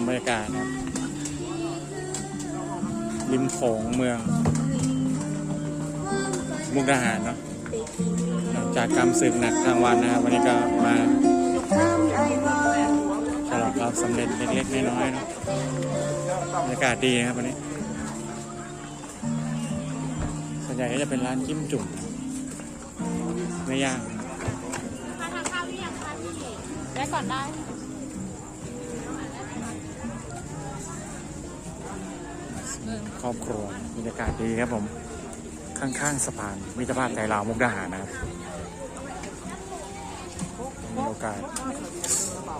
มบรรยากาศนะครับริมโขงเมือง มุกดาหารเนาะหลังจากกรรมศึกหนักทางวันนะครับ วันนี้ก็มาฉลองความสำเร็จเล็กๆน้อยๆเนาะบรรยากาศดีนะครับวันนี้ ส่วนใหญ่ก็จะเป็นร้านจิ้มจุ่มไม่ย่างมาทานข้าวหรือยังคะพี่ได้ก่อนได้ ครอบครัวบรรยากาศดีครับผม ข้างๆสะพานมิตรภาพไทยลาวมุกดาหารนะครับมีโอกาส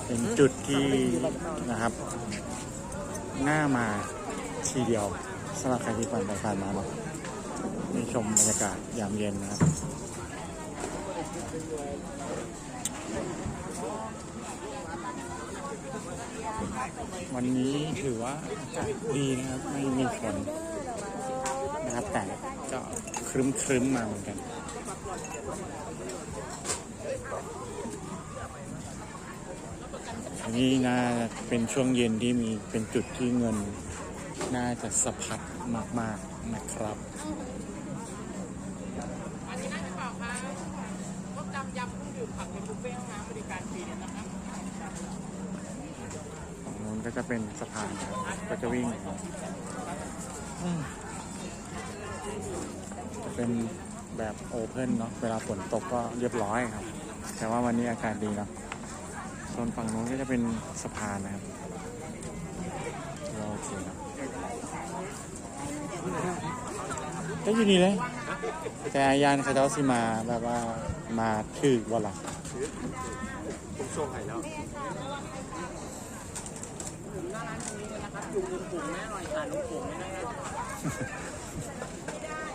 เป็นจุดที่นะครับน่ามาทีเดียวสำหรับใครที่ผ่านไปผ่านมาเนาะได้ชมบรรยากาศยามเย็นนะครับ วันนี้ถือว่าอากาศดีนะครับ ไม่มีฝนนะครับแต่ก็ครึ้มครึ้มมาเหมือนกันนนี้น่าเป็นช่วงเย็นที่มีเป็นจุดที่เงินน่าจะสะพัดมาก ๆ นะครับอันนี้น่าจะบอกค่ะพวกจำยำเครื่องดื่มผักเป็นบุฟเฟ่ต์ห้องน้ำบริการฟรีเนี่ยนะครับ ฝั่งนู้นก็ จะเป็นสะพานครับก็จะวิ่งอืมจะเป็นแบบโอเพนเนาะเวลาฝนตกก็เรียบร้อยครับ แต่ว่าวันนี้อากาศดีเนาะส่วนฝั่งนู้นก็จะเป็นสะพานนะครับโอเคครับก็อยู่นี่เลย แต่อายานเขาเจ้าสิมาแบบว่ามาถือว่าล่ะผมส่งให้แล้ว อยู่มุมผงแน่หน่อยค่ะลูกผงไม่ได้นะ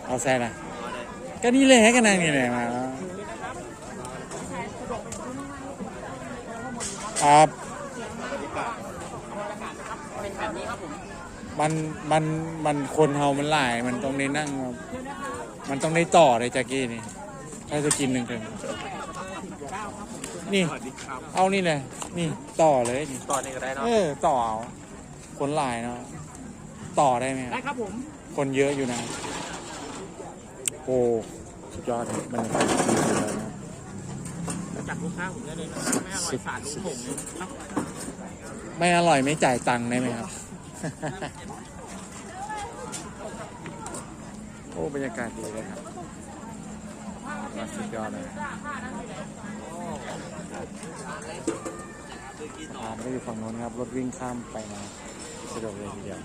เอาแซ่นะก็นี่เลยให้กันนางนี่แหละมาแล้วครับเป็นแบบนี้ครับผมมันมันมันคนเฮามันหลาย มันต้องได้นั่งแบบมันต้องได้ต่อเลยจากกี้นี่ถ้าจะกินหนึ่งเถอะ นี่ สวัสดีครับเอานี่เลยนี่ต่อเลยนี่ตอนนี้ก็ได้เนาะเออต่อเอาคนหลายเนาะต่อได้ไหมครับได้ครับผมคนเยอะอยู่นะโอ้สุดยอดครับบรรยากาศดีเลยนะจัดลูกค้าผมได้เลยนะไม่อร่อยสาดลูกผงเลยครับไม่อร่อยไม่จ่ายตังค์ได้ไหมครับ โอ้ บรรยากาศดีเลยครับว่า สุดยอดเลยสะพานก็อยู่ฝั่งโน้นครับ รถวิ่งข้ามไปมาสะดวกเลยทีเดียว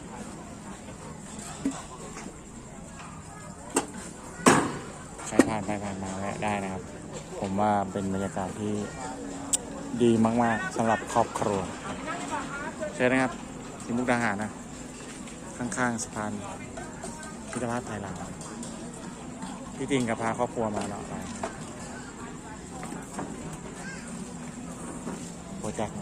ใครผ่านไปผ่านมาแวะได้นะครับ ผมว่าเป็นบรรยากาศที่ดีมากๆสำหรับครอบครัวเชิญนะครับที่มุกดาหารนะ ข้างๆสะพานพิพิธภัณฑ์ไทยลาว พี่ติงกับพาครอบครัวมาเนาะไปโปรเจกต์